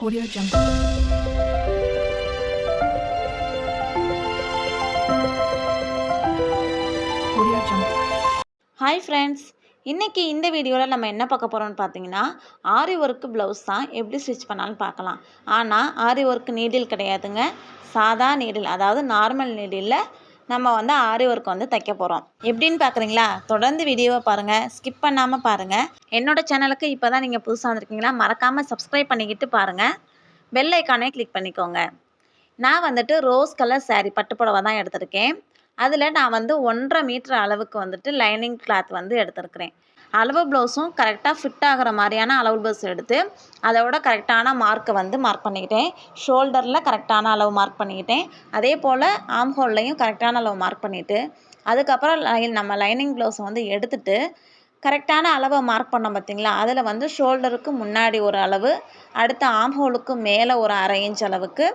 Audio Jungle. Audio Jungle. Hi friends இன்றைக்கி இந்த வீடியோவில் நம்ம என்ன பார்க்க போகிறோம்னு பார்த்தீங்கன்னா ஆரி ஒர்க்கு ப்ளவுஸ் தான் எப்படி ஸ்டிச் பண்ணாலும் பார்க்கலாம் ஆனால் ஆரி ஒர்க்கு நீடில் கிடையாதுங்க சாதா நீடில் அதாவது நார்மல் நீடிலில் நம்ம வந்து ஆரி ஒர்க் வந்து தைக்க போகிறோம் எப்படின்னு பார்க்குறீங்களா தொடர்ந்து வீடியோவை பாருங்கள் ஸ்கிப் பண்ணாமல் பாருங்கள் என்னோட சேனலுக்கு இப்போ தான் நீங்கள் புதுசாக வந்திருக்கீங்களா? மறக்காமல் சப்ஸ்கிரைப் பண்ணிக்கிட்டு பாருங்கள் பெல் ஐக்கானே கிளிக் பண்ணிக்கோங்க. நான் வந்துட்டு ரோஸ் கலர் சாரீ பட்டுப்புடவை தான் எடுத்திருக்கேன். அதில் நான் வந்து ஒன்றரை மீட்டர் அளவுக்கு வந்துட்டு லைனிங் கிளாத் வந்து எடுத்திருக்கிறேன். அளவு ப்ளவுஸும் கரெக்டாக ஃபிட் ஆகிற மாதிரியான அளவு ப்ளவுஸ் எடுத்து அதோட கரெக்டான மார்க்கை வந்து மார்க் பண்ணிக்கிட்டேன். ஷோல்டரில் கரெக்டான அளவு மார்க் பண்ணிக்கிட்டேன். அதே போல் ஆம் ஹோல்லையும் கரெக்டான அளவு மார்க் பண்ணிவிட்டு அதுக்கப்புறம் லைன் நம்ம லைனிங் ப்ளவுஸை வந்து எடுத்துட்டு கரெக்டான அளவை மார்க் பண்ணோம் பார்த்தீங்களா? அதில் வந்து ஷோல்டருக்கு முன்னாடி ஒரு அளவு அடுத்த ஆம் ஹோலுக்கு மேலே ஒரு அரை இன்ச் அளவுக்கு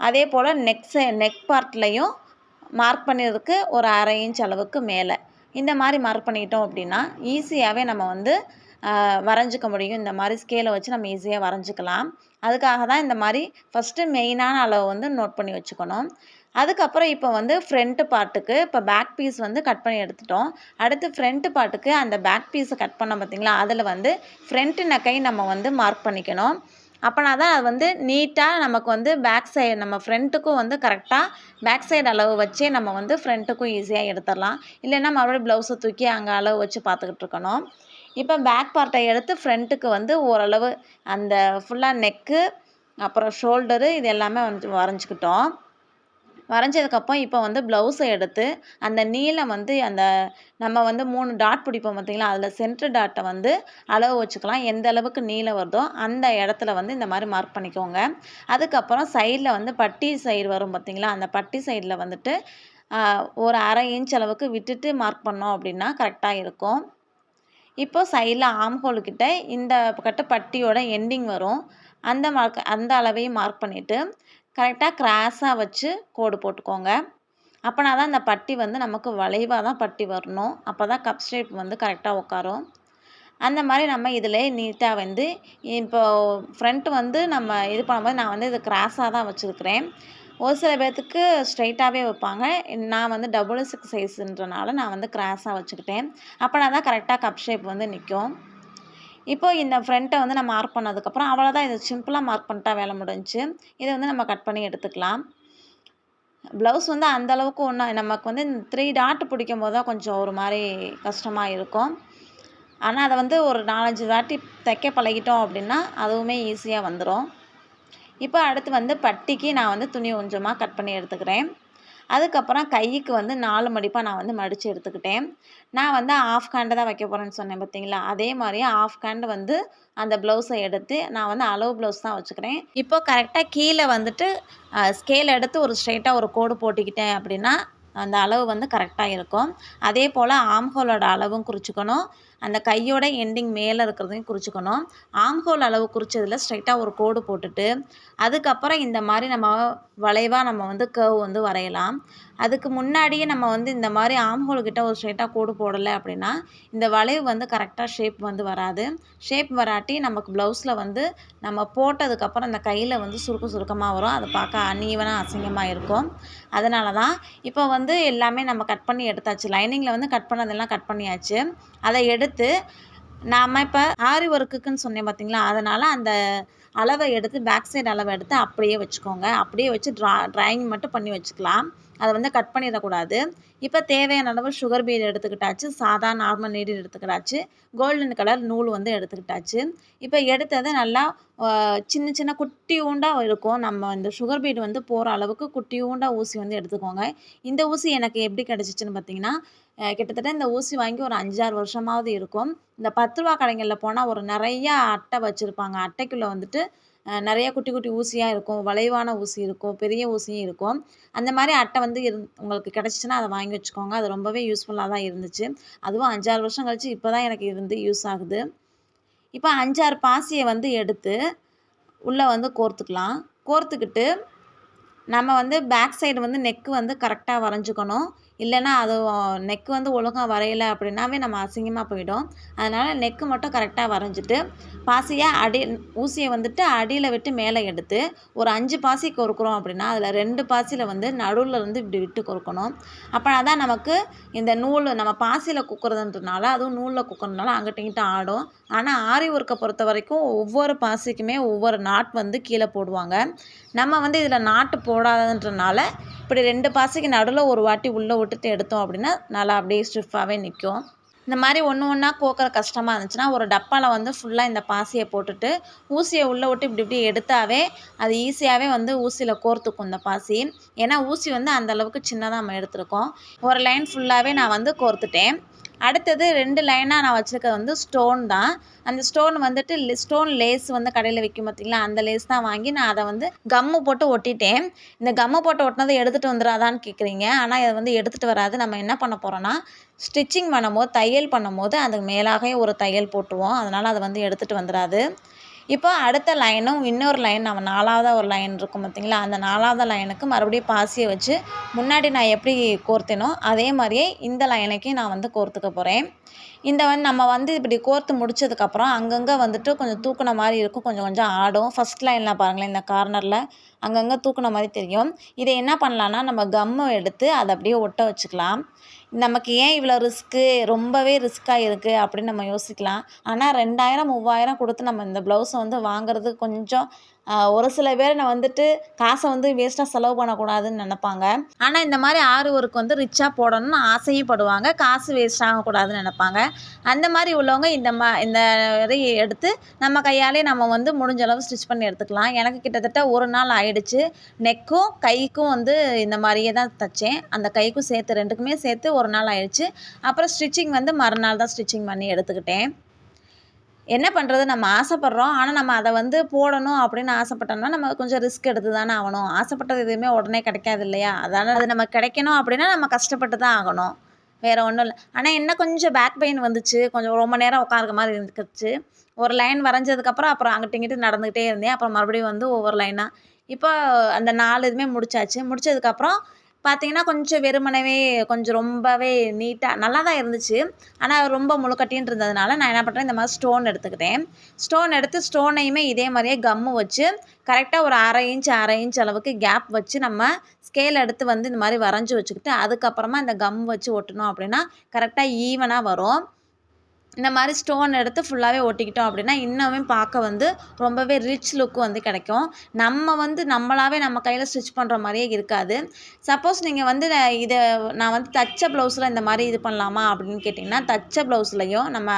அதே போல் நெக் நெக் பார்ட்லேயும் மார்க் பண்ணியதுக்கு ஒரு அரை இன்ச் அளவுக்கு மேலே. இந்த மாதிரி மார்க் பண்ணிட்டோம் அப்படின்னா ஈஸியாகவே நம்ம வந்து வரைஞ்சிக்க முடியும். இந்த மாதிரி ஸ்கேலை வச்சு நம்ம ஈஸியாக வரைஞ்சிக்கலாம். அதுக்காக தான் இந்த மாதிரி ஃபஸ்ட்டு மெயினான அளவு வந்து நோட் பண்ணி வச்சுக்கணும். அதுக்கப்புறம் இப்போ வந்து ஃப்ரண்ட்டு பார்ட்டுக்கு இப்போ பேக் பீஸ் வந்து கட் பண்ணி எடுத்துட்டோம். அடுத்து ஃப்ரண்ட்டு பார்ட்டுக்கு அந்த பேக் பீஸை கட் பண்ணோம் பார்த்தீங்களா? அதில் வந்து ஃப்ரண்ட்டு நெக்கை நம்ம வந்து மார்க் பண்ணிக்கணும். அப்போனா தான் அது வந்து நீட்டாக நமக்கு வந்து பேக் சைடு நம்ம ஃப்ரண்ட்டுக்கும் வந்து கரெக்டாக பேக் சைடு அளவு வச்சே நம்ம வந்து ஃப்ரண்ட்டுக்கும் ஈஸியாக எடுத்துடலாம். இல்லைன்னா மறுபடியும் ப்ளவுஸை தூக்கி அங்கே அளவு வச்சு பார்த்துக்கிட்டு இருக்கணும். இப்போ பேக் பார்ட்டை எடுத்து ஃப்ரண்ட்டுக்கு வந்து ஓரளவு அந்த ஃபுல்லாக நெக்கு அப்புறம் ஷோல்டரு இது எல்லாமே வந்து வரைஞ்சிக்கிட்டோம். வரைஞ்சதுக்கப்புறம் இப்போ வந்து ப்ளவுஸை எடுத்து அந்த நீளம் வந்து அந்த நம்ம வந்து மூணு டாட் பிடிப்போம் பார்த்திங்களா அதில் சென்டர் டாட்டை வந்து அளவு வச்சுக்கலாம். எந்த அளவுக்கு நீளம் வருதோ அந்த இடத்துல வந்து இந்த மாதிரி மார்க் பண்ணிக்கோங்க. அதுக்கப்புறம் சைடில் வந்து பட்டி சைடு வரும் பார்த்தீங்களா அந்த பட்டி சைடில் வந்துட்டு ஒரு அரை இன்ச் அளவுக்கு விட்டுட்டு மார்க் பண்ணோம் அப்படின்னா கரெக்டாக இருக்கும். இப்போ சைடில் ஆம்ஹோல்கிட்ட இந்த கட்ட பட்டியோட எண்டிங் வரும். அந்த மார்க் அந்த அளவையும் மார்க் பண்ணிவிட்டு கரெக்டாக கிராஸாக வச்சு கோடு போட்டுக்கோங்க. அப்போனா தான் இந்த பட்டி வந்து நமக்கு வளைவாக தான் பட்டி வரணும். அப்போ தான் கப் ஷேப் வந்து கரெக்டாக உட்காரும் அந்த மாதிரி நம்ம இதில் நீட்டாக வந்து இப்போ ஃப்ரண்ட் வந்து நம்ம இது பண்ணும்போது நான் வந்து இது கிராஸாக தான் வச்சுருக்கிறேன். ஒரு சில பேர்த்துக்கு ஸ்ட்ரைட்டாகவே வைப்பாங்க. நான் வந்து டபுள் சிக்ஸ் சைஸுன்றனால நான் வந்து கிராஸாக வச்சுக்கிட்டேன். அப்போனா தான் கரெக்டாக கப் ஷேப் வந்து நிற்கும் இப்போ இந்த ஃப்ரண்ட்டை வந்து நம்ம மார்க் பண்ணதுக்கப்புறம் அவ்வளோதான் இது சிம்பிளாக மார்க் பண்ணிட்டா வேலை முடிஞ்சுச்சு. இதை வந்து நம்ம கட் பண்ணி எடுத்துக்கலாம். ப்ளவுஸ் வந்து அந்த அளவுக்கு ஒன்றும் நமக்கு வந்து இந்த த்ரீ டாட் பிடிக்கும் போது தான் கொஞ்சம் ஒரு மாதிரி கஷ்டமாக இருக்கும். ஆனால் அதை வந்து ஒரு நாலஞ்சு வாட்டி தைக்க பழகிட்டோம் அப்படின்னா அதுவுமே ஈஸியாக வந்துடும் இப்போ அடுத்து வந்து பட்டிக்கு நான் வந்து துணி கொஞ்சமாக கட் பண்ணி எடுத்துக்கிறேன். அதுக்கப்புறம் கைக்கு வந்து நாலு மடிப்பாக நான் வந்து மடித்து எடுத்துக்கிட்டேன். நான் வந்து ஆஃப் ஹேண்டு தான் வைக்க போகிறேன்னு சொன்னேன் பார்த்தீங்களா அதே மாதிரியே ஆஃப் ஹேண்டு வந்து அந்த ப்ளவுஸை எடுத்து நான் வந்து அளவு ப்ளவுஸ் தான் வச்சுக்கிறேன். இப்போ கரெக்டாக கீழே வந்துட்டு ஸ்கேல் எடுத்து ஒரு ஸ்ட்ரெயிட்டாக ஒரு கோடு போட்டுக்கிட்டேன் அப்படின்னா அந்த அளவு வந்து கரெக்டாக இருக்கும். அதே போல் ஆம்ஹோலோட அளவும் குறிச்சிக்கணும். அந்த கையோட எண்டிங் மேலே இருக்கிறதையும் குறிச்சிக்கணும். ஆம்ஹோல் அளவு குறிச்சதில் ஸ்ட்ரைட்டாக ஒரு கோடு போட்டுட்டு அதுக்கப்புறம் இந்த மாதிரி நம்ம வளைவாக நம்ம வந்து கர்வ் வந்து வரையலாம். அதுக்கு முன்னாடியே நம்ம வந்து இந்த மாதிரி ஆம்ஹோல் கிட்ட ஒரு ஸ்ட்ரைட்டாக கோடு போடலை அப்படின்னா இந்த வளைவு வந்து கரெக்டாக ஷேப் வந்து வராது. ஷேப் வராட்டி நமக்கு ப்ளவுஸில் வந்து நம்ம போட்டதுக்கப்புறம் அந்த கையில் வந்து சுருக்க சுருக்கமாக வரும். அதை பார்க்க அன்ஈவனாக அசிங்கமாக இருக்கும். அதனால தான் இப்போ வந்து எல்லாமே நம்ம கட் பண்ணி எடுத்தாச்சு. லைனிங்கில் வந்து கட் பண்ணதெல்லாம் கட் பண்ணியாச்சு. அதை எடுத்து நாம் இப்போ ஆரி ஒர்க்குக்குன்னு சொன்னேன் பார்த்தீங்களா அதனால் அந்த அளவை எடுத்து பேக் சைடு அளவை எடுத்து அப்படியே வச்சுக்கோங்க. அப்படியே வச்சு ட்ரா ட்ராயிங் மட்டும் பண்ணி வச்சுக்கலாம். அதை வந்து கட் பண்ணிடக்கூடாது. இப்போ தேவையான அளவு சுகர் பீட் எடுத்துக்கிட்டாச்சு. சாதா நார்மல் நீடில் எடுத்துக்கிட்டாச்சு. கோல்டன் கலர் நூல் வந்து எடுத்துக்கிட்டாச்சு. இப்போ எடுத்தது நல்லா சின்ன சின்ன சின்ன குட்டியூண்டாக இருக்கும். நம்ம இந்த சுகர் பீட் வந்து போகிற அளவுக்கு குட்டியூண்டாக ஊசி வந்து எடுத்துக்கோங்க. இந்த ஊசி எனக்கு எப்படி கிடச்சிச்சின்னு பார்த்தீங்கன்னா கிட்டத்தட்ட இந்த ஊசி வாங்கி ஒரு அஞ்சாறு வருஷமாவது இருக்கும். இந்த பத்து ரூபா கடைகளில் போனால் ஒரு நிறையா அட்டை வச்சுருப்பாங்க. அட்டைக்குள்ளே வந்துட்டு நிறைய குட்டி குட்டி ஊசியாக இருக்கும். வளைவான ஊசி இருக்கும். பெரிய ஊசியும் இருக்கும். அந்த மாதிரி அட்டை வந்து இரு உங்களுக்கு கிடச்சிச்சின்னா அதை வாங்கி வச்சுக்கோங்க. அது ரொம்பவே யூஸ்ஃபுல்லாக தான் இருந்துச்சு. அதுவும் அஞ்சாறு வருஷம் கழிச்சு இப்போ தான் எனக்கு இருந்து யூஸ் ஆகுது. இப்போ அஞ்சாறு பாசியை வந்து எடுத்து உள்ளே வந்து கோர்த்துக்கலாம். கோர்த்துக்கிட்டு நம்ம வந்து பேக் சைடு வந்து நெக்கு வந்து கரெக்டாக வரைஞ்சிக்கணும். இல்லைன்னா அது நெக் வந்து ஒழுங்காக வரையலை அப்படின்னாவே நம்ம அசிங்கமாக போயிடும். அதனால் நெக்கு மட்டும் கரெக்டாக வரைஞ்சிட்டு பாசியை அடி ஊசியை வந்துட்டு அடியில் விட்டு மேலே எடுத்து ஒரு அஞ்சு பாசி கொறுக்குறோம் அப்படின்னா அதில் ரெண்டு பாசியில் வந்து நடுவில் இருந்து இப்படி விட்டு கொறுக்கணும் அப்போ தான் நமக்கு இந்த நூல் நம்ம பாசியில் குக்குறதுன்றனால அதுவும் நூலில் குக்குறதுனால அங்கிட்ட இங்கிட்ட ஆடும். ஆனால் ஆரி ஒர்க்கை பொறுத்த வரைக்கும் ஒவ்வொரு பாசிக்குமே ஒவ்வொரு நாட் வந்து கீழே போடுவாங்க. நம்ம வந்து இதில் நாட்டு போடாதன்றனால இப்படி ரெண்டு பாசைக்கு நடுவில் ஒரு வாட்டி உள்ளே விட்டுட்டு எடுத்தோம் அப்படின்னா நல்லா அப்படியே ஸ்டிஃபாகவே நிற்கும் இந்த மாதிரி ஒன்று ஒன்றா கோக்கிற கஷ்டமாக இருந்துச்சுன்னா ஒரு டப்பாவில் வந்து ஃபுல்லாக இந்த பாசியை போட்டுட்டு ஊசியை உள்ளே விட்டு இப்படி இப்படி எடுத்தாவே அது ஈஸியாகவே வந்து ஊசியில் கோர்த்துக்கும் இந்த பாசி. ஏன்னா ஊசி வந்து அந்தளவுக்கு சின்னதாக நம்ம எடுத்திருக்கோம். ஒரு லைன் ஃபுல்லாகவே நான் வந்து கோர்த்துட்டேன். அடுத்தது ரெண்டு லைனாக நான் வச்சுருக்கிறது வந்து ஸ்டோன் தான். அந்த ஸ்டோன் வந்துட்டு ஸ்டோன் லேஸ் வந்து கடையில் விற்கும் பார்த்தீங்களா அந்த லேஸ் தான் வாங்கி நான் அதை வந்து கம்மு போட்டு ஒட்டிட்டேன். இந்த கம்மு போட்டு ஒட்டினதை எடுத்துகிட்டு வந்துடாதான்னு கேட்குறீங்க ஆனால் இதை வந்து எடுத்துகிட்டு வராது. நம்ம என்ன பண்ண போகிறோன்னா ஸ்டிச்சிங் பண்ணும்போது தையல் பண்ணும்போது அதுக்கு மேலாகவே ஒரு தையல் போட்டுருவோம் அதனால் அதை வந்து எடுத்துகிட்டு வந்துடாது இப்போ அடுத்த லைனும் இன்னொரு லைன் நம்ம நாலாவதாக ஒரு லைன் இருக்கும் பார்த்தீங்களா அந்த நாலாவது லைனுக்கு மறுபடியும் பாசியை வச்சு முன்னாடி நான் எப்படி கோர்த்தேனோ அதே மாதிரியே இந்த லைனுக்கு நான் வந்து கோர்த்துக்க போகிறேன் இந்த வந்து நம்ம வந்து இப்படி கோர்த்து முடிச்சதுக்கப்புறம் அங்கங்கே வந்துட்டு கொஞ்சம் தூக்குன மாதிரி இருக்கும். கொஞ்சம் கொஞ்சம் ஆடும். ஃபஸ்ட் லைனில் பாருங்களேன் இந்த கார்னரில் அங்கங்கே தூக்குன மாதிரி தெரியும். இதை என்ன பண்ணலான்னா நம்ம கம்மை எடுத்து அதை அப்படியே ஒட்ட வச்சுக்கலாம். நமக்கு ஏன் இவ்வளோ ரிஸ்க்கு ரொம்பவே ரிஸ்க்காக இருக்குது அப்படின்னு நம்ம யோசிக்கலாம். ஆனால் ரெண்டாயிரம் மூவாயிரம் கொடுத்து நம்ம இந்த ப்ளவுஸை வந்து வாங்குறது கொஞ்சம் ஒரு சில பேர் நான் வந்துட்டு காசை வந்து வேஸ்ட்டாக செலவு பண்ணக்கூடாதுன்னு நினப்பாங்க. ஆனால் இந்த மாதிரி ஆறு ஒர்க் வந்து ரிச்சாக போடணும்னு ஆசையும் படுவாங்க. காசு வேஸ்ட் ஆகக்கூடாதுன்னு நினப்பாங்க. அந்த மாதிரி உள்ளவங்க இந்த மா இந்த இது எடுத்து நம்ம கையாலே நம்ம வந்து முடிஞ்ச அளவு ஸ்டிச் பண்ணி எடுத்துக்கலாம். எனக்கு கிட்டத்தட்ட ஒரு நாள் ஆயிடுச்சு. நெக்கும் கைக்கும் வந்து இந்த மாதிரியே தான் தைச்சேன். அந்த கைக்கும் சேர்த்து ரெண்டுக்குமே சேர்த்து ஒரு நாள் ஆயிடுச்சு. அப்புறம் ஸ்டிச்சிங் வந்து மறுநாள் தான் ஸ்டிச்சிங் பண்ணி எடுத்துக்கிட்டேன். என்ன பண்ணுறது நம்ம ஆசைப்பட்றோம். ஆனால் நம்ம அதை வந்து போடணும் அப்படின்னு ஆசைப்பட்டோம்னா நம்ம கொஞ்சம் ரிஸ்க் எடுத்து தானே ஆகணும். ஆசைப்பட்டது எதுவுமே உடனே கிடைக்காது இல்லையா? அதனால் அது நம்ம கிடைக்கணும் அப்படின்னா நம்ம கஷ்டப்பட்டு தான் ஆகணும். வேறு ஒன்றும் இல்லை. ஆனால் என்ன கொஞ்சம் பேக் பெயின் வந்துச்சு. கொஞ்சம் ரொம்ப நேரம் உட்காருக்க மாதிரி இருந்துச்சு. ஒரு லைன் வரைஞ்சதுக்கப்புறம் அப்புறம் அங்கிட்ட இங்கிட்டு நடந்துக்கிட்டே இருந்தேன். அப்புறம் மறுபடியும் வந்து ஒவ்வொரு லைனாக இப்போ அந்த நாலு இதுவுமே முடிச்சாச்சு. முடிச்சதுக்கப்புறம் பார்த்தீங்கன்னா கொஞ்சம் வெறுமனவே கொஞ்சம் ரொம்பவே நீட்டாக நல்லா தான் இருந்துச்சு. ஆனால் ரொம்ப முழுக்கட்டின்னு இருந்ததுனால நான் என்ன பண்ணுறேன் இந்த மாதிரி ஸ்டோன் எடுத்துக்கிட்டேன். ஸ்டோன் எடுத்து ஸ்டோனையுமே இதே மாதிரியே கம்மு வச்சு கரெக்டாக ஒரு அரை இன்ச் அரை இன்ச் அளவுக்கு கேப் வச்சு நம்ம ஸ்கேல் எடுத்து வந்து இந்த மாதிரி வரைஞ்சி வச்சுக்கிட்டு அதுக்கப்புறமா இந்த கம் வச்சு ஒட்டணும் அப்படின்னா கரெக்டாக ஈவனாக வரும். இந்த மாதிரி ஸ்டோன் எடுத்து ஃபுல்லாகவே ஒட்டிக்கிட்டோம் அப்படின்னா இன்னுமே பார்க்க வந்து ரொம்பவே ரிச் லுக் வந்து கிடைக்கும். நம்ம வந்து நம்மளாவே நம்ம கையில் ஸ்டிச் பண்ணுற மாதிரியே இருக்காது. சப்போஸ் நீங்கள் வந்து இதை நான் வந்து தச்ச ப்ளவுஸில் இந்த மாதிரி இது பண்ணலாமா அப்படின்னு கேட்டிங்கன்னா தச்ச ப்ளவுஸ்லையும் நம்ம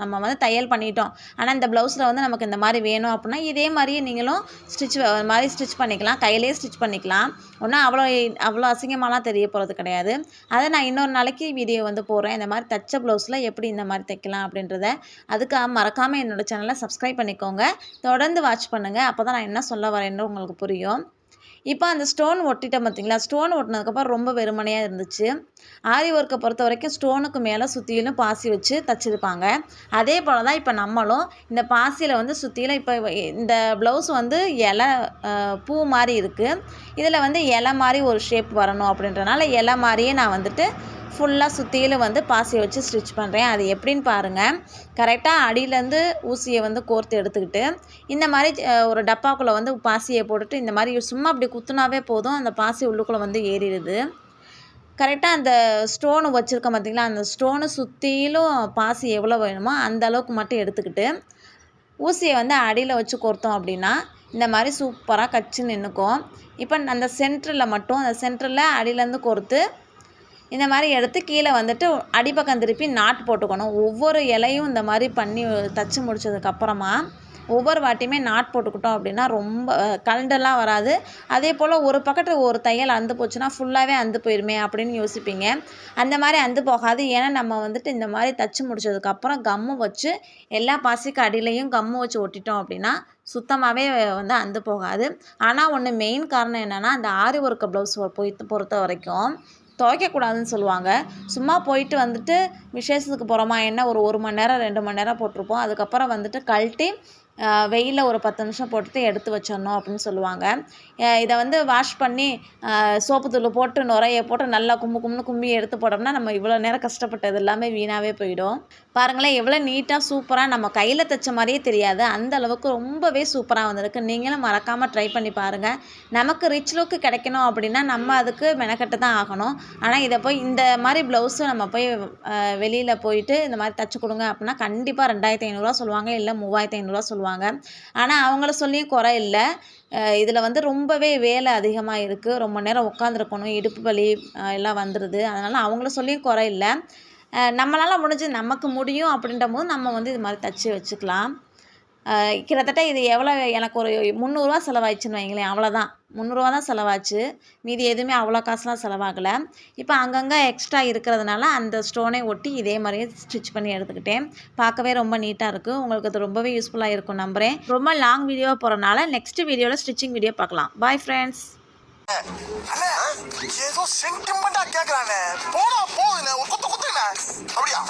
நம்ம வந்து தையல் பண்ணிட்டோம். ஆனால் இந்த ப்ளவுஸில் வந்து நமக்கு இந்த மாதிரி வேணும் அப்படின்னா இதே மாதிரியே நீங்களும் ஸ்டிச் மாதிரி ஸ்டிச் பண்ணிக்கலாம். கையிலேயே ஸ்டிச் பண்ணிக்கலாம். ஒன்றும் அவ்வளோ அவ்வளோ அசிங்கமாலாம் தெரிய போகிறது கிடையாது. அதை நான் இன்னொரு நாளைக்கு வீடியோ வந்து போடுறேன். இந்த மாதிரி தச்ச ப்ளவுஸில் எப்படி இந்த மாதிரி தைக்கலாம் அப்படின்றத அதுக்காக மறக்காமல் என்னோடய சேனலை சப்ஸ்கிரைப் பண்ணிக்கோங்க. தொடர்ந்து வாட்ச் பண்ணுங்கள் அப்போ தான் நான் என்ன சொல்ல வரேன்னு உங்களுக்கு புரியும். இப்போ அந்த ஸ்டோன் ஒட்டிட்டேன் பார்த்தீங்களா ஸ்டோன் ஒட்டினதுக்கப்புறம் ரொம்ப வெறுமனையாக இருந்துச்சு. ஆரி ஒர்க்கை பொறுத்த வரைக்கும் ஸ்டோனுக்கு மேலே சுற்றிலும் பாசி வச்சு தச்சுருப்பாங்க. அதே போல் தான் இப்போ நம்மளும் இந்த பாசியில் வந்து சுற்றிலும் இப்போ இந்த ப்ளவுஸ் வந்து இலை பூ மாதிரி இருக்குது இதில் வந்து இலை மாதிரி ஒரு ஷேப் வரணும் அப்படின்றனால இலை மாதிரியே நான் வந்துட்டு ஃபுல்லாக சுற்றியிலும் வந்து பாசியை வச்சு ஸ்டிச் பண்ணுறேன் அது எப்படின்னு பாருங்கள் கரெக்டாக அடியிலேருந்து ஊசியை வந்து கோர்த்து எடுத்துக்கிட்டு இந்த மாதிரி ஒரு டப்பாக்குள்ளே வந்து பாசியை போட்டுட்டு இந்த மாதிரி சும்மா அப்படி குத்துனாவே போதும். அந்த பாசி உள்ளுக்குள்ளே வந்து ஏறிடுது. கரெக்டாக அந்த ஸ்டோனு வச்சுருக்கோம் பார்த்திங்களா அந்த ஸ்டோனை சுற்றிலும் பாசி எவ்வளோ வேணுமோ அந்த அளவுக்கு மட்டும் எடுத்துக்கிட்டு ஊசியை வந்து அடியில் வச்சு கோர்த்தோம் அப்படின்னா இந்த மாதிரி சூப்பராக கச்சு நின்றுக்கும் இப்போ அந்த சென்டரில் மட்டும் அந்த சென்டரில் அடியிலேருந்து கோர்த்து இந்த மாதிரி எடுத்து கீழே வந்துட்டு அடிப்பக்கம் திருப்பி நாட்டு போட்டுக்கணும். ஒவ்வொரு இலையும் இந்த மாதிரி பண்ணி தைச்சி முடிச்சதுக்கப்புறமா ஒவ்வொரு வாட்டியுமே நாட் போட்டுக்கிட்டோம் அப்படின்னா ரொம்ப கலண்டெல்லாம் வராது. அதே போல் ஒரு பக்கத்தில் ஒரு தையல் அந்து போச்சுன்னா ஃபுல்லாகவே அந்து போயிருமே அப்படின்னு யோசிப்பீங்க. அந்த மாதிரி அந்து போகாது. ஏன்னா நம்ம வந்துட்டு இந்த மாதிரி தைச்சி முடிச்சதுக்கப்புறம் கம்மு வச்சு எல்லா பாசிக்கு அடியிலையும் கம்மு வச்சு ஒட்டிட்டோம் அப்படின்னா சுத்தமாகவே வந்து அந்து போகாது. ஆனால் ஒன்று மெயின் காரணம் என்னென்னா அந்த ஆரி ஒர்க்கு ப்ளவுஸ் பொறுத்த வரைக்கும் துவைக்கக்கூடாதுன்னு சொல்லுவாங்க. சும்மா போயிட்டு வந்துட்டு விசேஷத்துக்கு போகிறோமா என்ன ஒரு ஒரு மணி நேரம் ரெண்டு மணி நேரம் போட்டிருப்போம். அதுக்கப்புறம் வந்துட்டு கழட்டி வெயிலில் ஒரு பத்து நிமிஷம் போட்டுட்டு எடுத்து வச்சிடணும் அப்படின்னு சொல்லுவாங்க. இதை வந்து வாஷ் பண்ணி சோப்பு தூள் போட்டு நுரைய போட்டு நல்லா கும்பு கும்னு கும்பி எடுத்து போட்டோம்னா நம்ம இவ்வளோ நேரம் கஷ்டப்பட்டது எல்லாமே வீணாகவே போயிடும். பாருங்களேன் எவ்வளோ நீட்டாக சூப்பராக நம்ம கையில் தைச்ச மாதிரியே தெரியாது. அந்த அளவுக்கு ரொம்பவே சூப்பராக வந்திருக்கு. நீங்களும் மறக்காமல் ட்ரை பண்ணி பாருங்கள் நமக்கு ரிச் லுக்கு கிடைக்கணும் அப்படின்னா நம்ம அதுக்கு மெனக்கட்டு தான் ஆகணும். ஆனால் இதை போய் இந்த மாதிரி ப்ளவுஸு நம்ம போய் வெளியில் போயிட்டு இந்த மாதிரி தைச்சி கொடுங்க அப்படின்னா கண்டிப்பாக ரெண்டாயிரத்தி ஐநூறுரூவா சொல்லுவாங்க. இல்லை மூவாயிரத்தி ஐநூறுரூவா சொல்லுவாங்க. ஆனால் அவங்கள சொல்லியும் குறை இல்லை. இதில் வந்து ரொம்பவே வேலை அதிகமாக இருக்குது ரொம்ப நேரம் உட்காந்துருக்கணும் இடுப்பு வலி எல்லாம் வந்துடுது அதனால் அவங்கள சொல்லியும் குறை இல்லை. நம்மளால் முடிஞ்சு நமக்கு முடியும் அப்படின்ற போது நம்ம வந்து இது மாதிரி தச்சு வச்சுக்கலாம். கிட்டத்தட்ட இது எவ்வளோ எனக்கு ஒரு முந்நூறுரூவா செலவாயிடுச்சுன்னு வைங்களேன் அவ்வளோதான் முந்நூறுரூவா தான் செலவாச்சு. மீதி எதுவுமே அவ்வளோ காசுலாம் செலவாகலை. இப்போ அங்கங்கே எக்ஸ்ட்ரா இருக்கிறதுனால அந்த ஸ்டோனை ஒட்டி இதே மாதிரியே ஸ்டிச் பண்ணி எடுத்துக்கிட்டேன். பார்க்கவே ரொம்ப நீட்டாக இருக்குது உங்களுக்கு அது ரொம்பவே யூஸ்ஃபுல்லாக இருக்கும் நம்புகிறேன் ரொம்ப லாங் வீடியோ போகிறனால நெக்ஸ்ட் வீடியோவில் ஸ்டிச்சிங் வீடியோ பார்க்கலாம். பாய் ஃப்ரெண்ட்ஸ் ஏதோ சென்டிமெண்டா கேக்குறானே. போடா போகுதுண்ணே ஒரு குத்து குத்துண்ணே. அப்படியா?